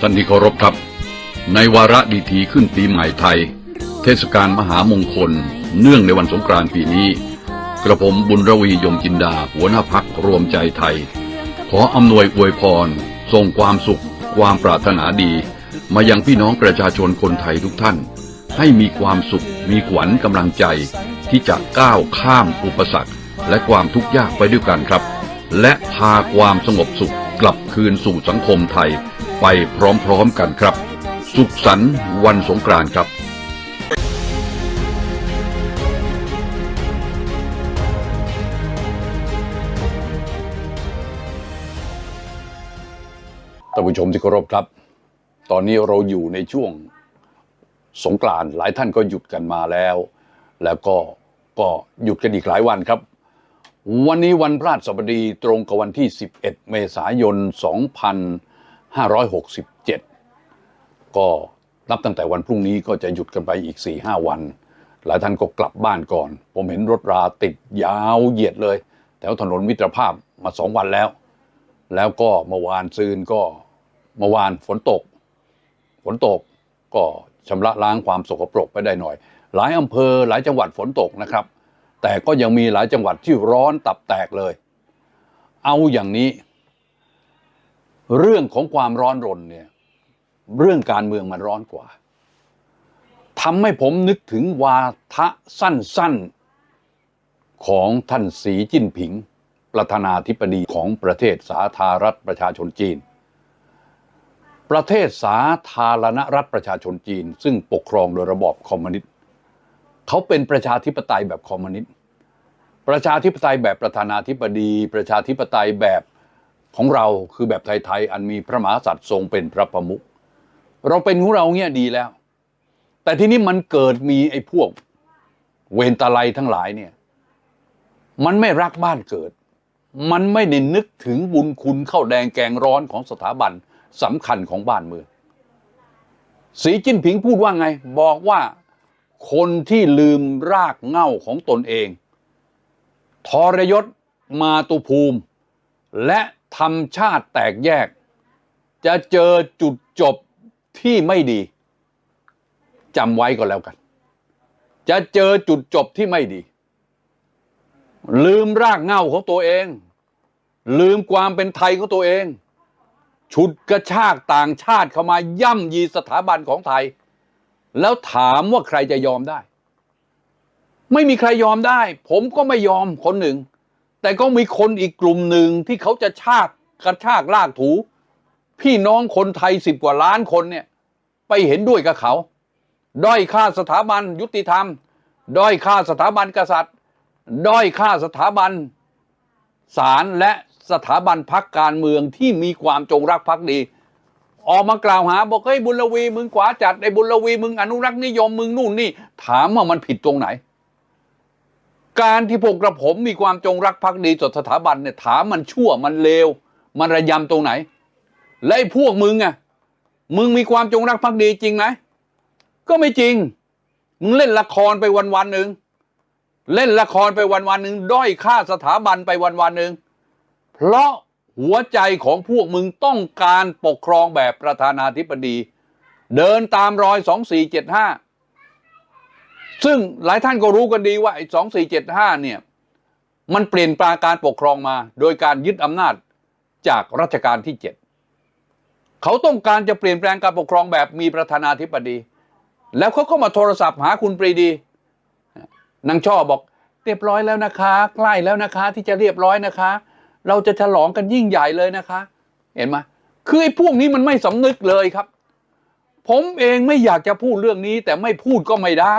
ท่านที่เคารพครับ ในวาระดีทีขึ้นปีใหม่ไทย เทศกาลมหามงคล เนื่องในวันสงกรานต์ปีนี้ กระผมบุญระวียมจินดา หัวหน้าพักรวมใจไทย ขออำนวยอวยพรส่งความสุข ความปรารถนาดี มายังพี่น้องประชาชนคนไทยทุกท่าน ให้มีความสุข มีขวัญกำลังใจ ที่จะก้าวข้ามอุปสรรค และความทุกข์ยากไปด้วยกันครับ และพาความสงบสุขกลับคืนสู่สังคมไทย ไปพร้อมๆกันครับ สุขสันต์วันสงกรานต์ครับท่านผู้ชมที่เคารพครับ ตอนนี้เราอยู่ในช่วงสงกรานต์หลายท่านก็หยุดกันมาแล้ว แล้วก็ก็หยุดกันอีกหลายวันครับ วันนี้วันพฤหัสบดีตรงกับวันที่ 11 เมษายน 2567 ก็นับตั้งแต่วันพรุ่งนี้ก็จะหยุดกันไปอีก 4-5 วัน หลายท่านก็กลับบ้านก่อน ผมเห็นรถราติดยาวเหยียดเลย แถวถนนมิตรภาพมาสองวันแล้ว แล้วก็เมื่อวานซืนก็เมื่อวานฝนตก ฝนตกก็ชำระล้างความสกปรกไปได้หน่อย หลายอำเภอหลายจังหวัดฝนตกนะครับ แต่ก็ยังมีหลายจังหวัดที่ร้อนตับแตกเลย เอาอย่างนี้ เรื่องของความร้อนรนเนี่ยเรื่องการเมืองมันร้อนกว่าทำให้ผมนึกถึงวาทะสั้นๆ ของท่านสีจิ้นผิง ประธานาธิบดีของประเทศสาธารณรัฐประชาชนจีน ประเทศสาธารณรัฐประชาชนจีน ซึ่งปกครองโดยระบอบคอมมิวนิสต์เขาเป็นประชาธิปไตยแบบคอมมิวนิสต์ประชาธิปไตยแบบประธานาธิบดี ประชาธิปไตยแบบ ของเราคือแบบไทยๆอันมีพระมหากษัตริย์ทรงเป็นพระประมุขเราเป็นของเราเนี่ยดีแล้ว แต่ทีนี้มันเกิดมีไอ้พวกเวนตาไลทั้งหลายเนี่ย มันไม่รักบ้านเกิด มันไม่ได้นึกถึงบุญคุณเข้าแดงแกงร้อนของสถาบันสำคัญของบ้านเมืองสีจิ้นผิงพูดว่าไง บอกว่าคนที่ลืมรากเหง้าของตนเอง ทรยศมาตุภูมิ และ ทำชาติแตกแยก จะเจอจุดจบที่ไม่ดีจำไว้ก็แล้วกัน จะเจอจุดจบที่ไม่ดี ลืมรากเหง้าของตัวเอง ลืมความเป็นไทยของตัวเองฉุดกระชากต่างชาติเข้ามาย่ำยีสถาบันของไทย แล้วถามว่าใครจะยอมได้ ไม่มีใครยอมได้ ผมก็ไม่ยอมคนหนึ่ง แต่ก็มีคนอีกกลุ่มหนึ่งที่เขาจะชากกระชากลากถู พี่น้องคนไทยสิบกว่าล้านคนเนี่ย ไปเห็นด้วยกับเขา ด้อยค่าสถาบันยุติธรรม ด้อยค่าสถาบันกษัตริย์ ด้อยค่าสถาบันศาลและสถาบันพักการเมืองที่มีความจงรักภักดี ออกมากล่าวหาบอกเฮ้ยบุญลวีมึงขวาจัดไอ้บุญลวีมึงอนุรักษ์นิยมมึงนู่นนี่ ถามว่ามันผิดตรงไหน การที่พวกกระผมมีความจงรักภักดีต่อสถาบันเนี่ยถามมันชั่วมันเลว มันระยำตรงไหน และไอ้พวกมึงอะมึงมีความจงรักภักดีจริงไหมก็ไม่จริง มึงเล่นละครไปวันวันหนึ่งเล่นละครไปวันวันหนึ่งด้อยค่าสถาบันไปวันวันหนึ่งเพราะหัวใจของพวกมึงต้องการปกครองแบบประธานาธิบดี เดินตามรอยสองสี่เจ็ดห้า ซึ่งหลายท่านก็รู้กันดีว่าไอ้สองสี่เจ็ดห้าเนี่ย มันเปลี่ยนแปลงการปกครองมา โดยการยึดอำนาจจากรัชกาลที่เจ็ดเขาต้องการจะเปลี่ยนแปลงการปกครองแบบมีประธานาธิบดี แล้วเขาก็มาโทรศัพท์หาคุณปรีดีนางช่อบอกเรียบร้อยแล้วนะคะ ใกล้แล้วนะคะ ที่จะเรียบร้อยนะคะ เราจะฉลองกันยิ่งใหญ่เลยนะคะ เห็นไหมคือไอ้พวกนี้มันไม่สำนึกเลยครับ ผมเองไม่อยากจะพูดเรื่องนี้ แต่ไม่พูดก็ไม่ได้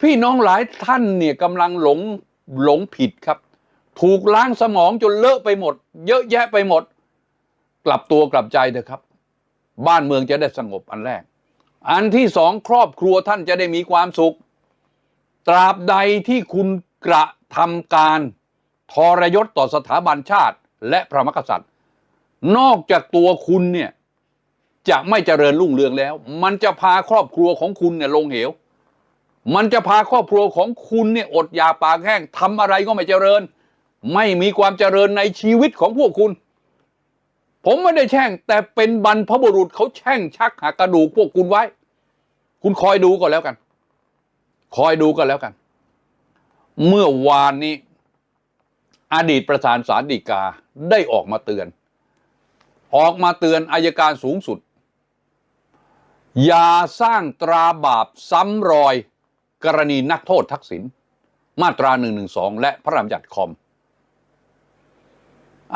พี่น้องหลายท่านเนี่ยกำลังหลงหลงผิดครับ ถูกล้างสมองจนเลอะไปหมด เยอะแยะไปหมด กลับตัวกลับใจเถอะครับ บ้านเมืองจะได้สงบอันแรก อันที่สองครอบครัวท่านจะได้มีความสุข ตราบใดที่คุณกระทำการทรยศต่อสถาบันชาติ และพระมกษัตริย์ นอกจากตัวคุณเนี่ยจะไม่เจริญรุ่งเรืองแล้ว มันจะพาครอบครัวของคุณเนี่ยลงเหว มันจะพาครอบครัวของคุณเนี่ยอดอยากปากแห้งทำอะไรก็ไม่เจริญ ไม่มีความเจริญในชีวิตของพวกคุณ ผมไม่ได้แช่ง แต่เป็นบรรพบุรุษเขาแช่งชักหักกระดูกพวกคุณไว้ คุณคอยดูก็แล้วกัน คอยดูก็แล้วกัน เมื่อวานนี้ อดีตประธานศาลฎีกาได้ออกมาเตือน ออกมาเตือนอายการสูงสุด อย่าสร้างตราบาปซ้ำรอย กรณีนักโทษทักษิณมาตรา1นึและพระราชบัญญัติคอม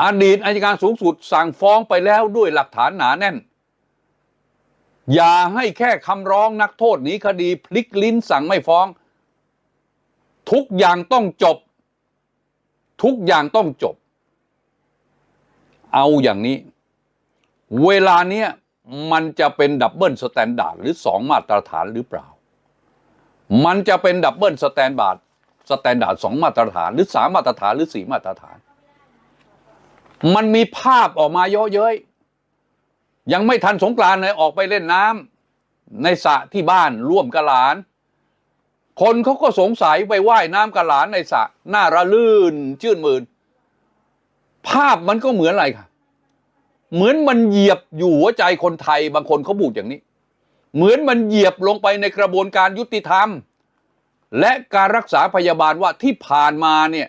อดีตอายการสูงสุดสั่งฟ้องไปแล้วด้วยหลักฐานหนาแน่น อย่าให้แค่คำร้องนักโทษหนีคดีพลิกลิ้นสั่งไม่ฟ้อง ทุกอย่างต้องจบ ทุกอย่างต้องจบ เอาอย่างนี้ เวลาเนี้ยมันจะเป็นดับเบิลสแตนดาร์ดหรือสองมาตรฐานหรือเปล่า มันจะเป็นดับเบิลสแตนดาร์ดสแตนดาร์ดสองมาตรฐาน หรือสามมาตรฐานหรือสี่มาตรฐาน มันมีภาพออกมาเยอะเย้ยยังไม่ทันสงกรานเลยออกไปเล่นน้ำในสระที่บ้านร่วมกับหลาน คนเขาก็สงสัยไปว่ายน้ำกับหลานในสระหน้าระลื่นชื่นมื่นภาพมันก็เหมือนอะไรครับเหมือนมันเหยียบอยู่หัวใจคนไทยบางคนเขาบูดอย่างนี้ เหมือนมันเหยียบลงไปในกระบวนการยุติธรรม และการรักษาพยาบาลว่าที่ผ่านมาเนี่ย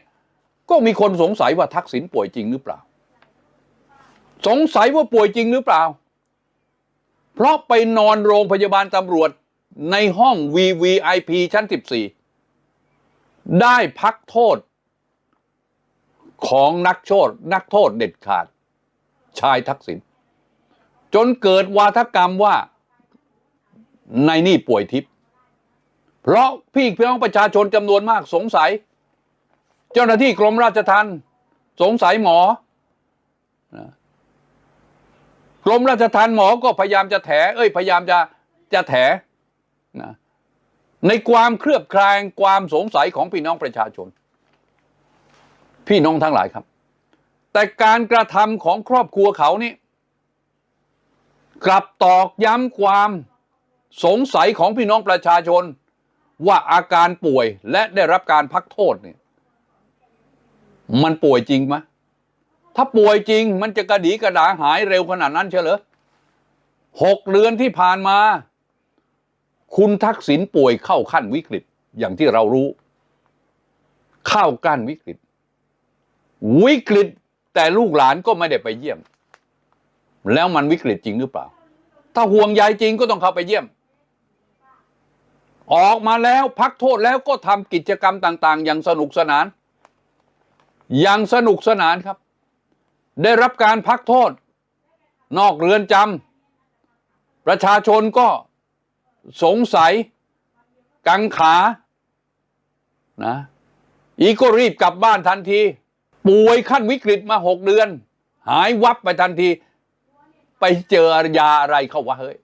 ก็มีคนสงสัยว่าทักษิณป่วยจริงหรือเปล่า สงสัยว่าป่วยจริงหรือเปล่า เพราะไปนอนโรงพยาบาลตำรวจในห้อง VVIP ชั้น 14 ได้พักโทษของนักโทษนักโทษเด็ดขาด ชายทักษิณจนเกิดวาทกรรมว่า ในนี่ป่วยทิพย์เพราะพี่พี่น้องประชาชนจำนวนมากสงสัย เจ้าหน้าที่กรมราชทัณฑ์สงสัยหมอกรมราชทัณฑ์หมอก็พยายามจะแถ เอ้ยพยายามจะจะแถนะในความเครือบแคลงความสงสัยของพี่น้องประชาชน พี่น้องทั้งหลายครับ แต่การกระทำของครอบครัวเขานี่ กลับตอกย้ำความ สงสัยของพี่น้องประชาชน ว่าอาการป่วยและได้รับการพักโทษเนี่ย มันป่วยจริงไหมถ้าป่วยจริง มันจะกระดีกระดาหายเร็วขนาดนั้นเชียวเหรอหกเดือนที่ผ่านมา คุณทักษิณป่วยเข้าขั้นวิกฤตอย่างที่เรารู้ เข้ากั้นวิกฤต วิกฤตแต่ลูกหลานก็ไม่ได้ไปเยี่ยม แล้วมันวิกฤตจริงหรือเปล่า ถ้าห่วงใยจริงก็ต้องเข้าไปเยี่ยม ออกมาแล้วพักโทษแล้วก็ทำกิจกรรมต่าง ๆ อย่างสนุกสนาน อย่างสนุกสนานครับ ได้รับการพักโทษ นอกเรือนจำประชาชนก็สงสัย กังขานะอีก็รีบกลับบ้านทันที ป่วยขั้นวิกฤตมาหกเดือน หายวับไปทันที ไปเจอยาอะไรเข้าวะเฮ้ย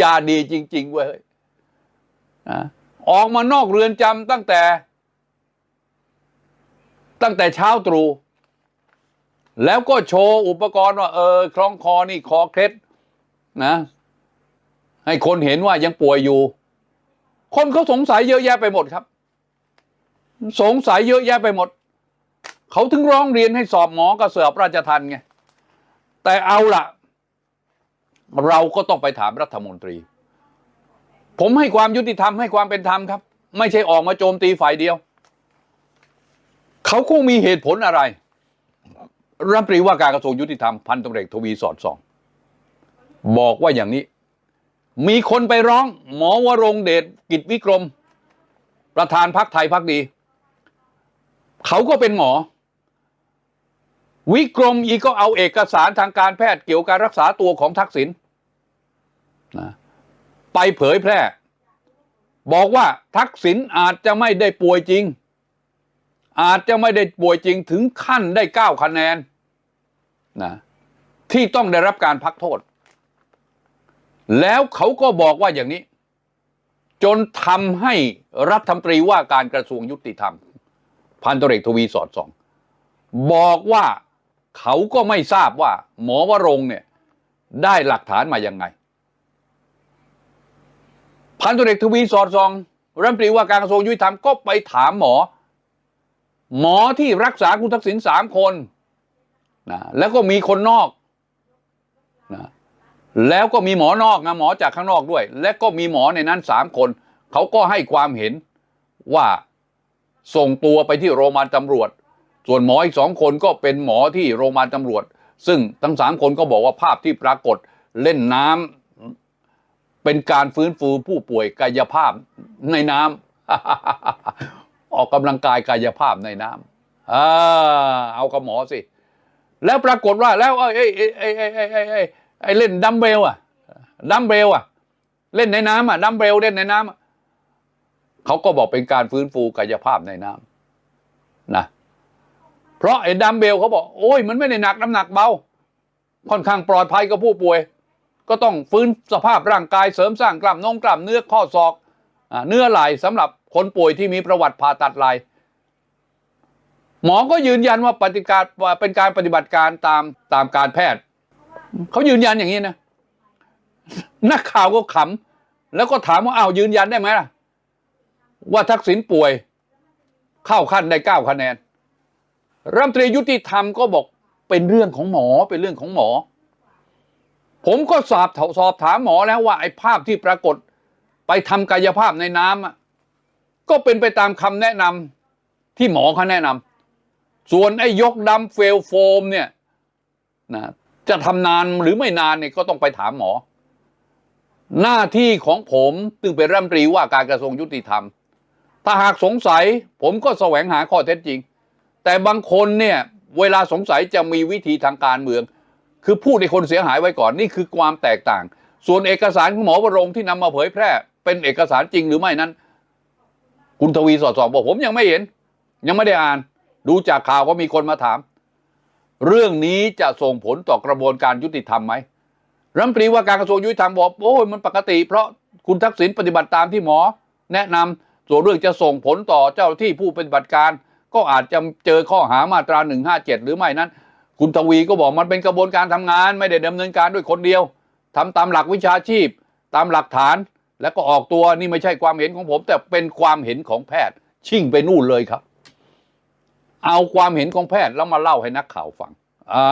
ยาดีจริง ๆ เว้ย ออกมานอกเรือนจำตั้งแต่ ตั้งแต่เช้าตรู่แล้วก็โชว์อุปกรณ์ว่าเออคล้องคอนี่คอเคล็ดนะ ให้คนเห็นว่ายังป่วยอยู่ คนเขาสงสัยเยอะแยะไปหมดครับ สงสัยเยอะแยะไปหมด เขาถึงร้องเรียนให้สอบหมอกระเสือบราชทันไงแต่เอาล่ะ เราก็ต้องไปถามรัฐมนตรี ผมให้ความยุติธรรมให้ความเป็นธรรมครับ ไม่ใช่ออกมาโจมตีฝ่ายเดียว เขาคงมีเหตุผลอะไร รัฐรีว่าการกระทรวงยุติธรรมพันตำรวจเอกทวีสอดส่อง บอกว่าอย่างนี้ มีคนไปร้อง หมอวรงเดชกิจวิกรม ประธานพักไทยพักดี เขาก็เป็นหมอ วิกรมอีกก็เอาเอกสารทางการแพทย์เกี่ยวกับการรักษาตัวของทักษิณนะ ไปเผยแพร่ บอกว่าทักษิณอาจจะไม่ได้ป่วยจริง อาจจะไม่ได้ป่วยจริงถึงขั้นได้เก้าคะแนนนะที่ต้องได้รับการพักโทษ แล้วเขาก็บอกว่าอย่างนี้ จนทำให้รัฐมนตรีว่าการกระทรวงยุติธรรม พันตรเอกทวีสอดส่อง บอกว่าเขาก็ไม่ทราบว่า หมอวรงเนี่ยได้หลักฐานมายังไง พันตุเอกทวีสอดส่องรัฐมนตรีว่าการกระทรวงยุติธรรมก็ไปถามหมอ หมอที่รักษาคุณทักษิณสามคนนะแล้วก็มีคนนอกนะแล้วก็มีหมอนอกนะหมอจากข้างนอกด้วย และก็มีหมอในนั้นสามคน เขาก็ให้ความเห็นว่าส่งตัวไปที่โรงพยาบาลตำรวจ ส่วนหมออีกสองคนก็เป็นหมอที่โรงพยาบาลตำรวจ ซึ่งทั้งสามคนก็บอกว่าภาพที่ปรากฏเล่นน้ำ เป็นการฟื้นฟูผู้ป่วยกายภาพในน้ำออกกำลังกายกายภาพในน้ำอ่าเอากับหมอสิ แล้วปรากฏว่าแล้วไอ้ไอ้ไอ้ไอ้ไอ้ไอ้ไอ้ไอ้เล่นดัมเบลอะดัมเบลอะเล่นในน้ำอะดัมเบลเล่นในน้ำเขาก็บอกเป็นการฟื้นฟูกายภาพในน้ำนะเพราะไอ้ดัมเบลเขาบอก โอ้ยมันไม่ได้หนักน้ำหนักเบาค่อนข้างปลอดภัยกับผู้ป่วย ก็ต้องฟื้นสภาพร่างกายเสริมสร้างกล้ามนงกล้ามเนื้อข้อศอกอเนื้อไหล่สำหรับคนป่วยที่มีประวัติผ่าตัดไหล่หมอก็ยืนยันว่าปฏิการเป็นการปฏิบัติการตามตามการแพทย์เขายืนยันอย่างนี้นะนักข่าวก็ขำแล้วก็ถามว่าเอายืนยันได้ไหมล่ะ ว่าทักษิณป่วย เข้าขั้นได้เก้าคะแนนรัฐมนตรียุติธรรมก็บอกเป็นเรื่องของหมอเป็นเรื่องของหมอ ผมก็สอบสอบถามหมอแล้วว่าไอ้ภาพที่ปรากฏไปทำกายภาพในน้ำอะก็เป็นไปตามคำแนะนำที่หมอเขาแนะนำส่วนไอ้ยกดำเฟลโฟมเนี่ยนะจะทำนานหรือไม่นานเนี่ยก็ต้องไปถามหมอ หน้าที่ของผมซึ่งเป็นรัฐมนตรีว่าการกระทรวงยุติธรรม ถ้าหากสงสัยผมก็แสวงหาข้อเท็จจริง แต่บางคนเนี่ยเวลาสงสัยจะมีวิธีทางการเมือง คือพูดให้คนเสียหายไว้ก่อนนี่คือความแตกต่าง ส่วนเอกสารของหมอวรงที่นำมาเผยแพร่ เป็นเอกสารจริงหรือไม่นั้น คุณทวีสอดส่องบอกผมยังไม่เห็น ยังไม่ได้อ่าน ดูจากข่าวก็มีคนมาถาม เรื่องนี้จะส่งผลต่อกระบวนการยุติธรรมไหมรัฐมนตรีว่าการกระทรวงยุติธรรมบอกโอ้ยมันปกติ เพราะคุณทักษิณปฏิบัติตามที่หมอ แนะนำส่วนเรื่องจะส่งผลต่อเจ้าหน้าที่ผู้ปฏิบัติการ ก็อาจจะเจอข้อหามาตรา 157 หรือไม่นั้น คุณทวีก็บอกมันเป็นกระบวนการทำงาน ไม่ได้ดำเนินการด้วยคนเดียวทำตามหลักวิชาชีพ ตามหลักฐานแล้วก็ออกตัวนี่ไม่ใช่ความเห็นของผม แต่เป็นความเห็นของแพทย์ ชิ่งไปนู่นเลยครับ เอาความเห็นของแพทย์แล้วมาเล่าให้นักข่าวฟังอ่า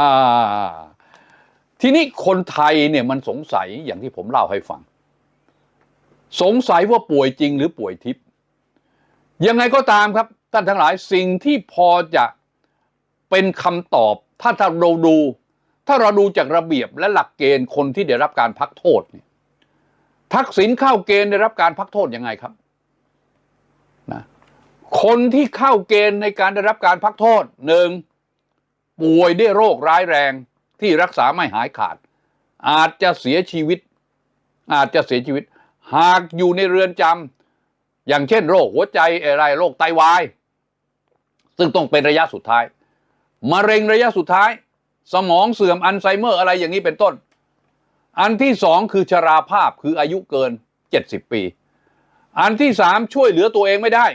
ทีนี้คนไทยเนี่ยมันสงสัยอย่างที่ผมเล่าให้ฟัง สงสัยว่าป่วยจริงหรือป่วยทิพย์ยังไงก็ตามครับท่านทั้งหลายสิ่งที่พอจะเป็นคำตอบ ถ้าถ้าเราดู ถ้าเราดูจากระเบียบและหลักเกณฑ์คนที่ได้รับการพักโทษเนี่ยทักษิณเข้าเกณฑ์ได้รับการพักโทษยังไงครับนะคนที่เข้าเกณฑ์ในการได้รับการพักโทษหนึ่งป่วยด้วยโรคร้ายแรงที่รักษาไม่หายขาด อาจจะเสียชีวิต อาจจะเสียชีวิต หากอยู่ในเรือนจำอย่างเช่นโรคหัวใจอะไรโรคไตวาย ซึ่งต้องเป็นระยะสุดท้าย มะเร็งระยะสุดท้าย สมองเสื่อมอัลไซเมอร์อะไรอย่างนี้เป็นต้น อันที่สองคือชราภาพคืออายุเกิน 70 ปี อันที่สามช่วยเหลือตัวเองไม่ได้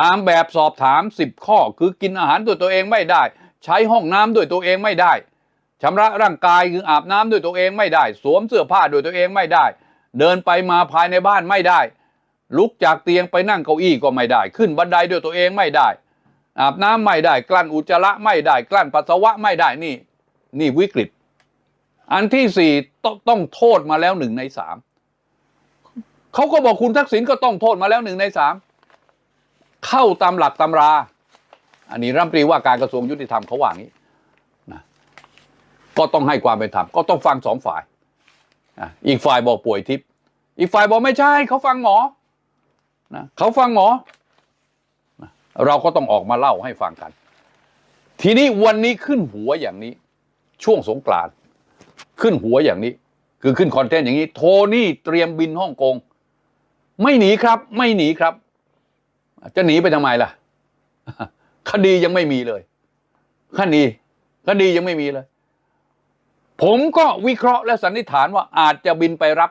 ตามแบบสอบถาม 10 ข้อคือกินอาหารด้วยตัวเองไม่ได้ ใช้ห้องน้ำด้วยตัวเองไม่ได้ชำระร่างกายคืออาบน้ำด้วยตัวเองไม่ได้ สวมเสื้อผ้าด้วยตัวเองไม่ได้ เดินไปมาภายในบ้านไม่ได้ ลุกจากเตียงไปนั่งเก้าอี้ก็ไม่ได้ ขึ้นบันไดด้วยตัวเองไม่ได้ อาบน้ำไม่ได้ กลั้นอุจจาระไม่ได้ กลั้นปัสสาวะไม่ได้นี่ นี่วิกฤต อันที่สี่ต้องโทษมาแล้วหนึ่งในสามเขาก็บอกคุณทักษิณก็ต้องโทษมาแล้วหนึ่งในสามเข้าตามหลักตำรา อันนี้รัฐมนตรีว่าการกระทรวงยุติธรรมเขาว่างี้นะก็ต้องให้ความเป็นธรรมก็ต้องฟังสองฝ่ายอีกฝ่ายบอกป่วยทิพย์อีกฝ่ายบอกไม่ใช่เขาฟังหมอนะเขาฟังหมอ เราก็ต้องออกมาเล่าให้ฟังกัน ทีนี้วันนี้ขึ้นหัวอย่างนี้ ช่วงสงกรานต์ขึ้นหัวอย่างนี้ คือขึ้นคอนเทนต์อย่างนี้ โทนี่เตรียมบินฮ่องกง ไม่หนีครับ ไม่หนีครับ จะหนีไปทำไมล่ะ คดียังไม่มีเลย คดีคดียังไม่มีเลย ผมก็วิเคราะห์และสันนิษฐานว่าอาจจะบินไปรับ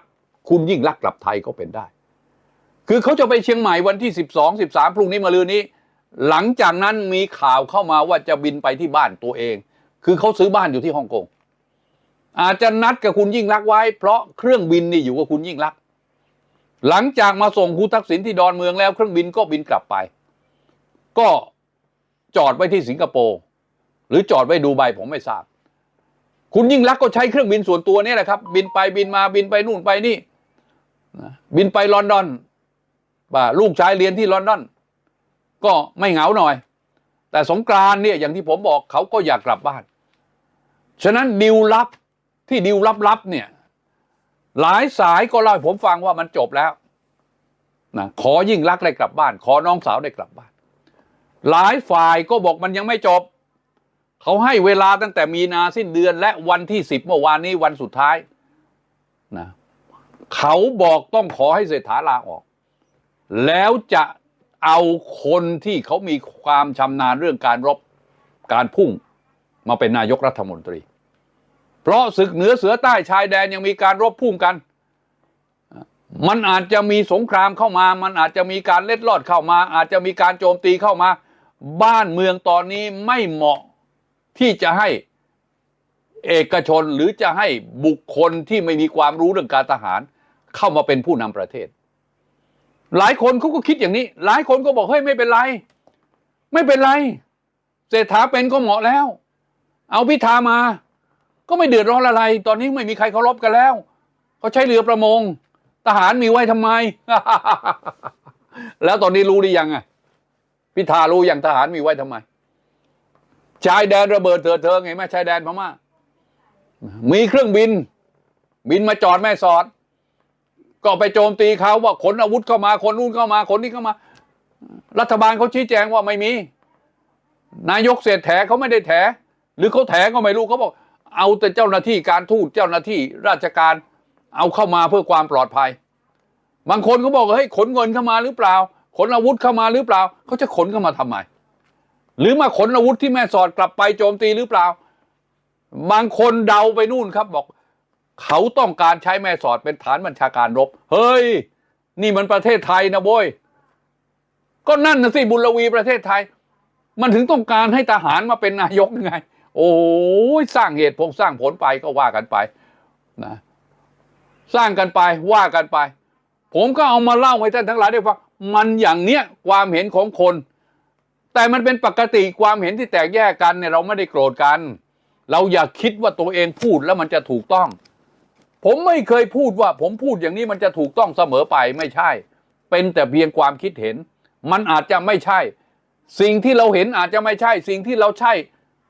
คุณยิ่งลักษณ์กลับไทยก็เป็นได้ คือเขาจะไปเชียงใหม่วันที่สิบสองสิบสามพรุ่งนี้มาลืนนี้ หลังจากนั้นมีข่าวเข้ามาว่าจะบินไปที่บ้านตัวเอง คือเขาซื้อบ้านอยู่ที่ฮ่องกง อาจจะนัดกับคุณยิ่งรักไว้ เพราะเครื่องบินนี่อยู่กับคุณยิ่งรัก หลังจากมาส่งคุณทักษิณที่ดอนเมืองแล้วเครื่องบินก็บินกลับไป ก็จอดไว้ที่สิงคโปร์หรือจอดไว้ดูไบผมไม่ทราบ คุณยิ่งรักก็ใช้เครื่องบินส่วนตัวนี่แหละครับ บินไปบินมาบินไปนู่นไปนี่บินไปลอนดอนว่าลูกชายเรียนที่ลอนดอน ก็ไม่เหงาหน่อย แต่สงกรานเนี่ยอย่างที่ผมบอกเขาก็อยากกลับบ้าน ฉะนั้นดิวลับที่ดิวลับๆเนี่ยหลายสายก็เล่าให้ผมฟังว่ามันจบแล้วนะขอยิ่งรักได้กลับบ้าน ขอน้องสาวได้กลับบ้าน หลายฝ่ายก็บอกมันยังไม่จบ เขาให้เวลาตั้งแต่มีนาสิ้นเดือนและวันที่สิบเมื่อวานนี้วันสุดท้ายนะเขาบอกต้องขอให้เศรษฐาลาออก แล้วจะ เอาคนที่เขามีความชำนาญเรื่องการรบการพุ่งมาเป็นนายกรัฐมนตรี เพราะศึกเหนือเสือใต้ชายแดนยังมีการรบพุ่งกัน มันอาจจะมีสงครามเข้ามา มันอาจจะมีการเล็ดลอดเข้ามา อาจจะมีการโจมตีเข้ามา บ้านเมืองตอนนี้ไม่เหมาะที่จะให้เอกชนหรือจะให้บุคคลที่ไม่มีความรู้เรื่องการทหาร เข้ามาเป็นผู้นำประเทศ หลายคนเขาก็คิดอย่างนี้ หลายคนก็บอกเฮ้ยไม่เป็นไร ไม่เป็นไรเศรษฐาเป็นก็เหมาะแล้ว เอาพิธามา ก็ไม่เดือดร้อนอะไร ตอนนี้ไม่มีใครเคารพกันแล้วเขาใช้เรือประมง ทหารมีไว้ทำไม แล้วตอนนี้รู้หรือยังอะพิธารู้อยังทหารมีไว้ทำไมชายแดนระเบิดเถิดเทิงเห็นไหมชายแดนพม่ามีเครื่องบิน บินมาจอดแม่สอด ก็ไปโจมตีเขาว่าขนอาวุธเข้ามาคนนู้นเข้ามาคนนี้เข้ามา รัฐบาลเขาชี้แจงว่าไม่มี นายกเศรษแถเขาไม่ได้แถ หรือเขาแถก็ไม่รู้เขาบอก เอาแต่เจ้าหน้าที่การทูตเจ้าหน้าที่ราชการเอาเข้ามาเพื่อความปลอดภัย บางคนเขาบอกเฮ้ยขนเงินเข้ามาหรือเปล่า ขนอาวุธเข้ามาหรือเปล่าเขาจะขนเข้ามาทำไมหรือมาขนอาวุธที่แม่สอดกลับไปโจมตีหรือเปล่า บางคนเดาไปนู่นครับบอก เขาต้องการใช้แม่สอดเป็นฐานบัญชาการรบ เฮ้ย นี่มันประเทศไทยนะโบยก็นั่นนะสิบุญลวีประเทศไทย มันถึงต้องการให้ทหารมาเป็นนายกยังไง โอ้ยสร้างเหตุผลสร้างผลไปก็ว่ากันไปนะสร้างกันไปว่ากันไป ผมก็เอามาเล่าให้ท่านทั้งหลายได้ฟังมันอย่างเนี้ยความเห็นของคน แต่มันเป็นปกติความเห็นที่แตกแยกกันเนี่ยเราไม่ได้โกรธกัน เราอย่าคิดว่าตัวเองพูดแล้วมันจะถูกต้อง ผมไม่เคยพูดว่า ผมพูดอย่างนี้มันจะถูกต้องเสมอไปไม่ใช่ เป็นแต่เพียงความคิดเห็น มันอาจจะไม่ใช่ สิ่งที่เราเห็นอาจจะไม่ใช่ สิ่งที่เราใช่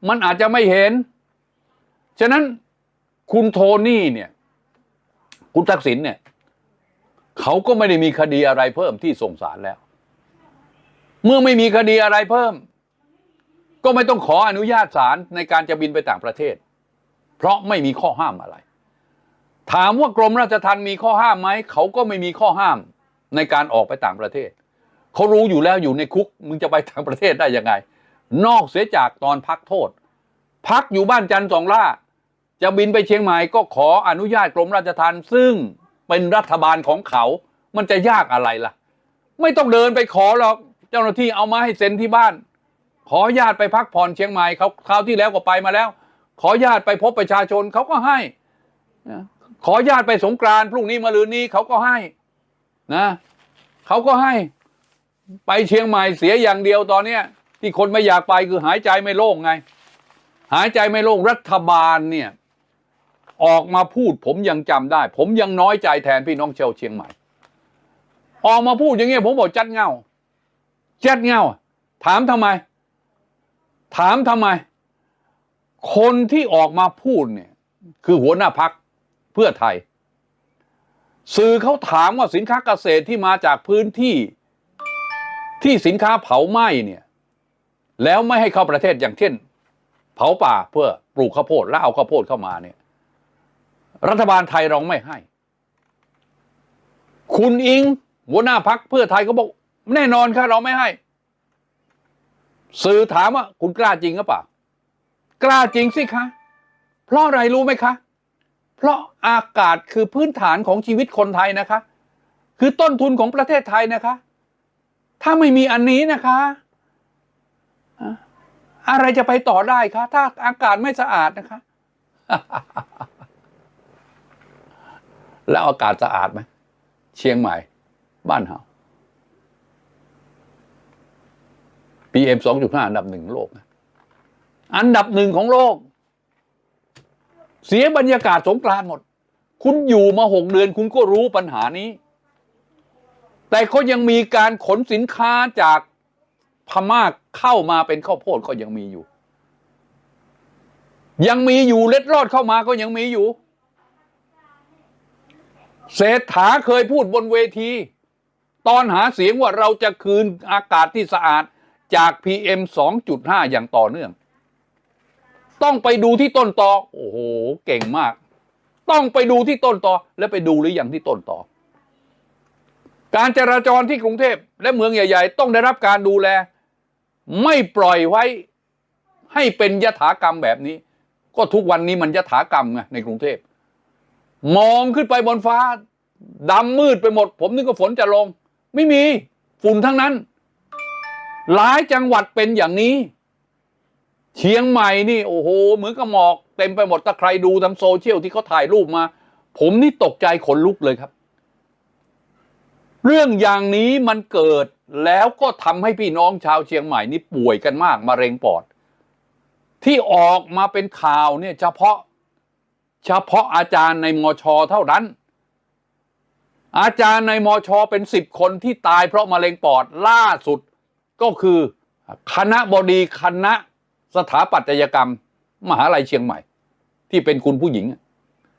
มันอาจจะไม่เห็น ฉะนั้นคุณโทนี่เนี่ย คุณทักษิณเนี่ยเขาก็ไม่ได้มีคดีอะไรเพิ่มที่ส่งสารแล้ว เมื่อไม่มีคดีอะไรเพิ่ม ก็ไม่ต้องขออนุญาตศาลในการจะบินไปต่างประเทศ เพราะไม่มีข้อห้ามอะไร ถามว่ากรมราชทัณฑ์มีข้อห้ามไหม เขาก็ไม่มีข้อห้ามในการออกไปต่างประเทศ เขารู้อยู่แล้วอยู่ในคุก มึงจะไปต่างประเทศได้ยังไง นอกเสียจากตอนพักโทษ พักอยู่บ้านจันทร์สองล่า จะบินไปเชียงใหม่ก็ขออนุญาตกรมราชทัณฑ์ซึ่งเป็นรัฐบาลของเขา มันจะยากอะไรล่ะ ไม่ต้องเดินไปขอหรอกเจ้าหน้าที่เอามาให้เซ็นที่บ้าน ขอญาตไปพักผ่อนเชียงใหม่เขาคราวที่แล้วก็ไปมาแล้ว ขอญาตไปพบประชาชนเขาก็ให้นะ ขอญาตไปสงกรานต์พรุ่งนี้มะรืนนี้เขาก็ให้นะเขาก็ให้ ไปเชียงใหม่เสียอย่างเดียวตอนเนี้ย ที่คนไม่อยากไปคือหายใจไม่โล่งไง หายใจไม่โล่งรัฐบาลเนี่ย ออกมาพูดผมยังจำได้ ผมยังน้อยใจแทนพี่น้องชาวเชียงใหม่ ออกมาพูดอย่างเงี้ยผมบอกจัดเงาจัดเงาถามทำไม ถามทำไม คนที่ออกมาพูดเนี่ย คือหัวหน้าพัก เพื่อไทย สื่อเขาถามว่าสินค้าเกษตรที่มาจากพื้นที่ที่สินค้าเผาไหม้เนี่ยแล้วไม่ให้เข้าประเทศอย่างเช่น เผาป่าเพื่อปลูกข้าวโพดแล้วเอาข้าวโพดเข้ามาเนี่ย รัฐบาลไทยเราไม่ให้ คุณอิงหัวหน้าพักเพื่อไทยก็บอก แน่นอนค่ะเราไม่ให้ สื่อถามว่า คุณกล้าจริงหรือเปล่ากล้าจริงสิคะ เพราะอะไรรู้ไหมคะ เพราะอากาศคือพื้นฐานของชีวิตคนไทยนะคะ คือต้นทุนของประเทศไทยนะคะ ถ้าไม่มีอันนี้นะคะอะอะไรจะไปต่อได้คะ ถ้าอากาศไม่สะอาดนะคะ แล้วอากาศสะอาดไหมเชียงใหม่ บ้านเฮา PM 2.5 อันดับหนึ่งโลกนะอันดับหนึ่งของโลก เสียบรรยากาศสงกรานหมด คุณอยู่มาหกเดือนคุณก็รู้ปัญหานี้ แต่ก็ยังมีการขนสินค้าจากพม่าเข้ามาเป็นข้าวโพดก็ยังมีอยู่ ยังมีอยู่เล็ดรอดเข้ามาก็ยังมีอยู่ เศรษฐาเคยพูดบนเวที ตอนหาเสียงว่าเราจะคืนอากาศที่สะอาดจาก PM 2.5 อย่างต่อเนื่อง ต้องไปดูที่ต้นตอโอ้โหเก่งมาก ต้องไปดูที่ต้นตอและไปดูหรือยังที่ต้นตอการจราจรที่กรุงเทพและเมืองใหญ่ ๆ ต้องได้รับการดูแล ไม่ปล่อยไว้ให้เป็นยถากรรมแบบนี้ ก็ทุกวันนี้มันยถากรรมไงในกรุงเทพมองขึ้นไปบนฟ้าดำมืดไปหมด ผมนึกว่าฝนจะลง ไม่มีฝุ่นทั้งนั้น หลายจังหวัดเป็นอย่างนี้ เชียงใหม่นี่โอ้โหเหมือนกับหมอกเต็มไปหมดถ้าใครดูทางโซเชียลที่เขาถ่ายรูปมา ผมนี่ตกใจขนลุกเลยครับ เรื่องอย่างนี้มันเกิดแล้วก็ทำให้พี่น้องชาวเชียงใหม่นี่ป่วยกันมากมะเร็งปอด ที่ออกมาเป็นข่าวเนี่ยเฉพาะเฉพาะอาจารย์ในมชเท่านั้น อาจารย์ในมชเป็นสิบคนที่ตายเพราะมะเร็งปอดล่าสุดก็คือคณะบดีคณะ ถาปัตยกรรม มหาลัยเชียงใหม่ ที่เป็นคุณผู้หญิง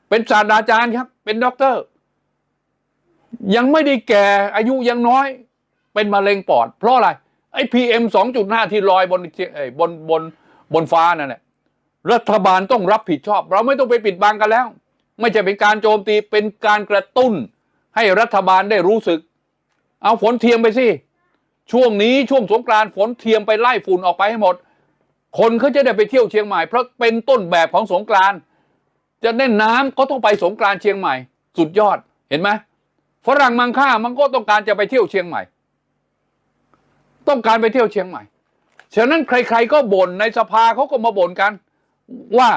เป็นศาสตราจารย์ครับ เป็นด็อกเตอร์ ยังไม่ได้แก่อายุยังน้อย เป็นมะเร็งปอด เพราะอะไร ไอ้พีเอ็มสองจุดห้าที่ลอยบนบนบนบนฟ้านั่นแหละรัฐบาลต้องรับผิดชอบ เราไม่ต้องไปปิดบังกันแล้ว ไม่ใช่เป็นการโจมตีเป็นการกระตุ้น ให้รัฐบาลได้รู้สึก เอาฝนเทียมไปสิช่วงนี้ช่วงสงกรานต์ฝนเทียมไปไล่ฝุ่นออกไปให้หมด คนเขาจะได้ไปเที่ยวเชียงใหม่เพราะเป็นต้นแบบของสงกรานจะเล่นน้ำก็ต้องไปสงกรานเชียงใหม่ สุดยอดเห็นไหมฝรั่งมังค่ามันก็ต้องการจะไปเที่ยวเชียงใหม่ ต้องการไปเที่ยวเชียงใหม่ฉะนั้นใคร ๆ ก็บ่นในสภาเขาก็มาบ่นกัน ว่า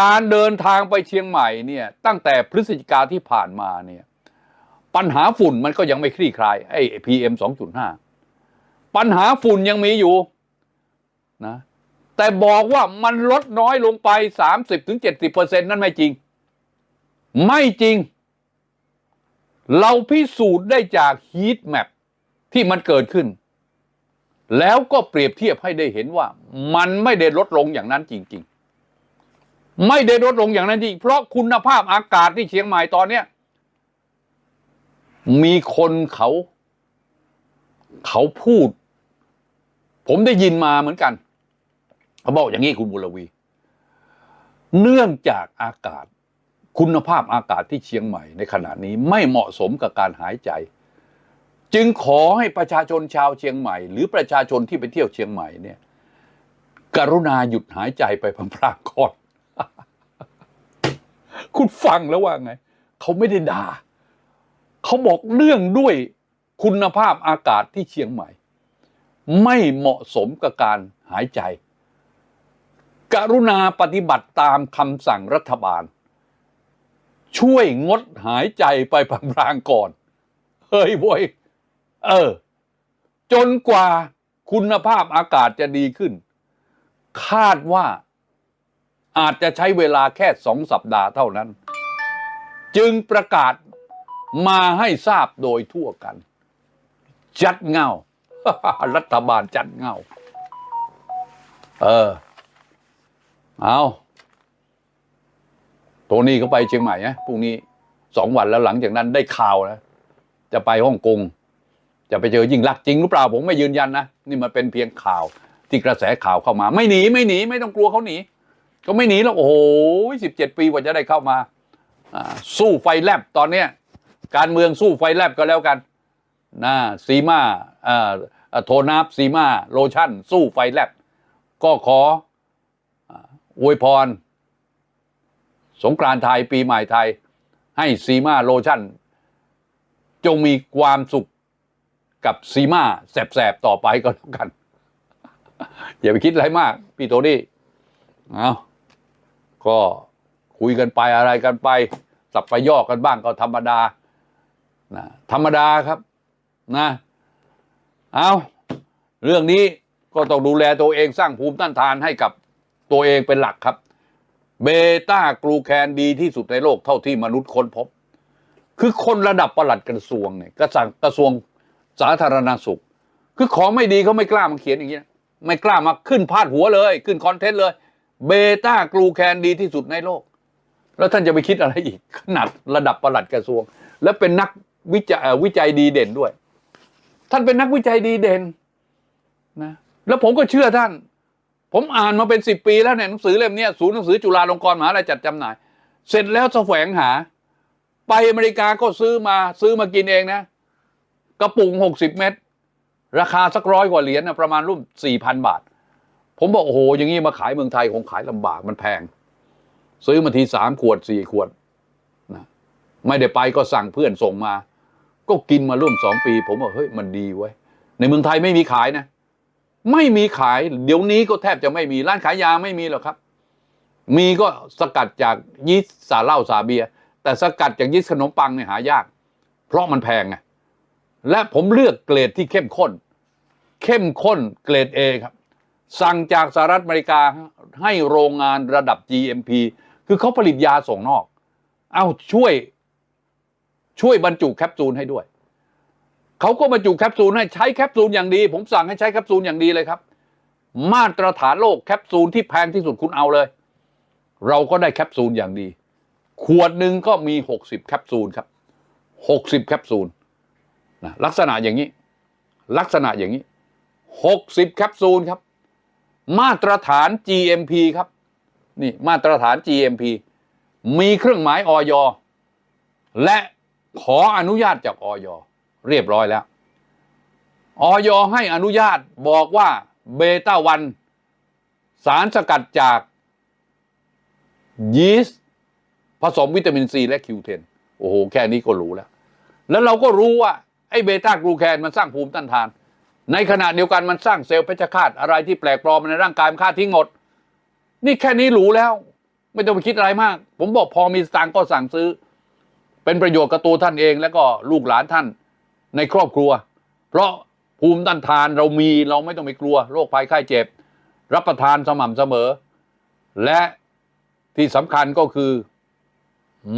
การเดินทางไปเชียงใหม่เนี่ยตั้งแต่พฤศจิกาที่ผ่านมาเนี่ยปัญหาฝุ่นมันก็ยังไม่คลี่คลายไอ้พีเอ็มสองจุดห้าปัญหาฝุ่นยังมีอยู่ นะแต่บอกว่ามันลดน้อยลงไปสามสิบถึงเจ็ดสิบเปอร์เซ็นนั่นไม่จริง ไม่จริง เราพิสูจน์ได้จากฮีทแมปที่มันเกิดขึ้น แล้วก็เปรียบเทียบให้ได้เห็นว่า มันไม่ได้ลดลงอย่างนั้นจริง ๆ ไม่ได้ลดลงอย่างนั้นจริง เพราะคุณภาพอากาศที่เชียงใหม่ตอนเนี้ยมีคนเขา เขาพูด ผมได้ยินมาเหมือนกัน เขาบอกอย่างนี้คุณบุรวี เนื่องจากอากาศ คุณภาพอากาศที่เชียงใหม่ในขณะนี้ไม่เหมาะสมกับการหายใจ จึงขอให้ประชาชนชาวเชียงใหม่ หรือประชาชนที่ไปเที่ยวเชียงใหม่เนี่ย กรุณาหยุดหายใจไปพลางๆก่อนคุณฟังแล้วว่าไง เขาไม่ได้ด่า เขาบอกเรื่องด้วยคุณภาพอากาศที่เชียงใหม่ ไม่เหมาะสมกับการหายใจ กรุณาปฏิบัติตามคำสั่งรัฐบาล ช่วยงดหายใจไปพลางๆก่อน เฮ้ยโว้ยเออ จนกว่าคุณภาพอากาศจะดีขึ้น คาดว่าอาจจะใช้เวลาแค่สองสัปดาห์เท่านั้น จึงประกาศมาให้ทราบโดยทั่วกัน จัดเงา รัฐบาลจัดเงา เออ เอาโทนี่เขาไปเชียงใหม่นะพรุ่งนี้สองวันแล้วหลังจากนั้นได้ข่าวนะจะไปฮ่องกงจะไปเจอยิ่งลักจริงหรือเปล่าผมไม่ยืนยันนะนี่มันเป็นเพียงข่าวที่กระแสข่าวเข้ามา ไม่หนีไม่หนีไม่ต้องกลัวเขาหนีก็ไม่หนีแล้วโอ้โหสิบเจ็ดปีกว่าจะได้เข้ามาสู้ไฟแลบตอนเนี้ยการเมืองสู้ไฟแลบก็แล้วกันนะซีมาโทนาบซีมาโลชั่น สู้ไฟแลบก็ขอ อวยพร สงกรานต์ไทยปีใหม่ไทย ให้ซีมาโลชั่น จงมีความสุขกับซีมาแสบๆ ต่อไปก็แล้วกัน อย่าไปคิดอะไรมาก พี่โทนี่เอาก็คุยกันไปอะไรกันไป สับไปย่อกกันบ้างก็ธรรมดานะธรรมดาครับนะเอาเรื่องนี้ก็ต้องดูแลตัวเองสร้างภูมิต้านทานให้กับ ตัวเองเป็นหลักครับ เบต้ากลูแคนดีที่สุดในโลกเท่าที่มนุษย์ค้นพบ คือคนระดับประหลัดกระทรวงเนี่ยกระสังกระทรวงสาธารณสุข คือของไม่ดีเขาไม่กล้ามาเขียนอย่างนี้นะไม่กล้ามาขึ้นพาดหัวเลย ขึ้นคอนเทนต์เลย เบต้ากลูแคนดีที่สุดในโลก แล้วท่านจะไปคิดอะไรอีก ขนาดระดับประหลัดกระทรวง และเป็นนักวิจัยวิจัยดีเด่นด้วย ท่านเป็นนักวิจัยดีเด่นนะแล้วผมก็เชื่อท่าน ผมอ่านมาเป็นสิบปีแล้วเนี่ยหนังสือเล่มนี้ศูนย์หนังสือจุฬาลงกรณ์มหาลัยจัดจำหน่าย เสร็จแล้วแสวงหา ไปอเมริกาก็ซื้อมาซื้อมากินเองนะ กระปุกหกสิบเม็ดราคาสักร้อยกว่าเหรียญนะประมาณรุ่มสี่พันบาท ผมบอก โอ้โห อย่างนี้มาขายเมืองไทยคงขายลำบากมันแพง ซื้อมาทีสามขวดสี่ขวดนะไม่ได้ไปก็สั่งเพื่อนส่งมา ก็กินมาร่วมสองปี ผมบอกเฮ้ยมันดีเว้ในเมืองไทยไม่มีขายนะ ไม่มีขาย เดี๋ยวนี้ก็แทบจะไม่มีร้านขายยาไม่มีหรอกครับ มีก็สกัดจากยีสต์สาเหล้าสาเบีย แต่สกัดจากยีสต์ขนมปังเนี่ยหายาก เพราะมันแพงไงและผมเลือกเกรดที่เข้มข้น เข้มข้นเกรด A ครับ สั่งจากสหรัฐอเมริกาให้โรงงานระดับ GMP คือเขาผลิตยาส่งนอก เอาช่วย ช่วยบรรจุแคปซูลให้ด้วย เขาก็บรรจุแคปซูลให้ใช้แคปซูลอย่างดี ผมสั่งให้ใช้แคปซูลอย่างดีเลยครับ มาตรฐานโลกแคปซูลที่แพงที่สุดคุณเอาเลย เราก็ได้แคปซูลอย่างดี ขวดหนึ่งก็มีหกสิบแคปซูลครับหกสิบแคปซูลนะลักษณะอย่างนี้ ลักษณะอย่างนี้หกสิบแคปซูลครับ มาตรฐาน GMP ครับ นี่มาตรฐาน GMP มีเครื่องหมายออยและขออนุญาตจากออย เรียบร้อยแล้วออยให้อนุญาตบอกว่าเบต้าวันสารสกัดจากยีสต์ผสมวิตามินซีและคิวเทนโอ้โห แค่นี้ก็รู้แล้ว แล้วเราก็รู้ว่า ไอ้เบต้ากลูแคนมันสร้างภูมิต้านทาน ในขณะเดียวกันมันสร้างเซลล์เพชฌฆาตอะไรที่แปลกปลอมในร่างกายมันฆ่าทิ้งหมด นี่แค่นี้รู้แล้ว ไม่ต้องไปคิดอะไรมาก ผมบอกพอมีสตางค์ก็สั่งซื้อ เป็นประโยชน์กับตัวท่านเอง แล้วก็ลูกหลานท่าน ในครอบครัว เพราะภูมิต้านทานเรามีเราไม่ต้องไปกลัวโรคภัยไข้เจ็บ รับประทานสม่ำเสมอ และที่สำคัญก็คือ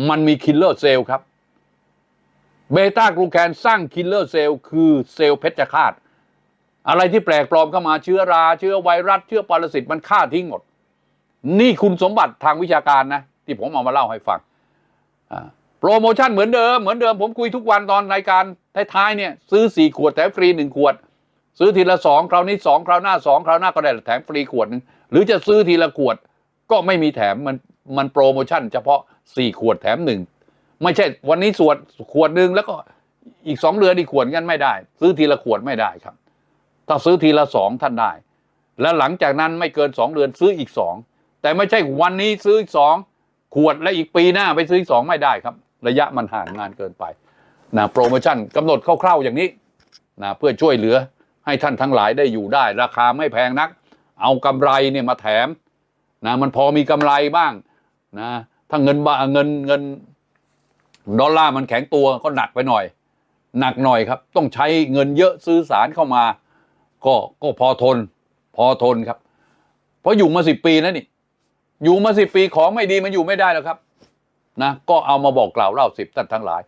มันมีคิลเลอร์เซลล์ครับเบต้ากลูแคนสร้างคิลเลอร์เซลล์คือเซลล์เพชฌฆาต อะไรที่แปลกปลอมเข้ามาเชื้อรา เชื้อไวรัส เชื้อปรสิตมันฆ่าทิ้งหมด นี่คุณสมบัติทางวิชาการนะ ที่ผมเอามาเล่าให้ฟังอ่า โปรโมชั่นเหมือนเดิมเหมือนเดิมผมคุยทุกวันตอนรายการท้ายๆเนี่ยซื้อสี่ขวดแถมฟรีหนึ่งขวด ซื้อทีละสองคราวนี้สองคราวหน้าสองคราวหน้าก็ได้แถมฟรีขวดหนึงหรือจะซื้อทีละขวดก็ไม่มีแถมมันมันโปรโมชั่น เฉพาะสี่ขวดแถมหนึ่งไม่ใช่วันนี้สวดขวดหนึ่งแล้วก็อีกสองเดือนอีกขวดกันไม่ได้ ซื้อทีละขวดไม่ได้ครับ ถ้าซื้อทีละสองท่านได้ แล้วหลังจากนั้นไม่เกินสองเดือนซื้ออีกสองแต่ไม่ใช่วันนี้ซื้ออีกสองขวดและอีกปีหน้าไปซื้ออีกสองไม่ได้ครับ ระยะมันห่างงานเกินไปนะโปรโมชั่นกำหนดคร่าวๆอย่างนี้นะเพื่อช่วยเหลือให้ท่านทั้งหลายได้อยู่ได้ ราคาไม่แพงนัก เอากำไรเนี่ยมาแถมนะมันพอมีกำไรบ้างนะถ้าเงินบาเงินเงินดอลลาร์มันแข็งตัวก็หนักไปหน่อย หนักหน่อยครับ ต้องใช้เงินเยอะซื้อสารเข้ามา ก็ก็พอทน พอทนครับ เพราะอยู่มาสิบปีแล้วนี่ อยู่มาสิบปีของไม่ดีมันอยู่ไม่ได้แล้วครับ นะก็เอามาบอกกล่าวเล่าสิบท่านทั้งหลาย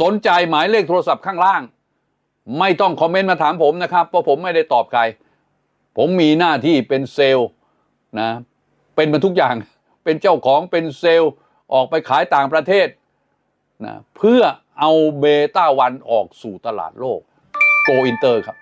สนใจหมายเลขโทรศัพท์ข้างล่าง ไม่ต้องคอมเมนต์มาถามผมนะครับ เพราะผมไม่ได้ตอบใคร ผมมีหน้าที่เป็นเซลล์นะเป็นมาทุกอย่างเป็นเจ้าของเป็นเซลล์ออกไปขายต่างประเทศนะเพื่อเอาเบต้าวันออกสู่ตลาดโลกโกอินเตอร์ครับ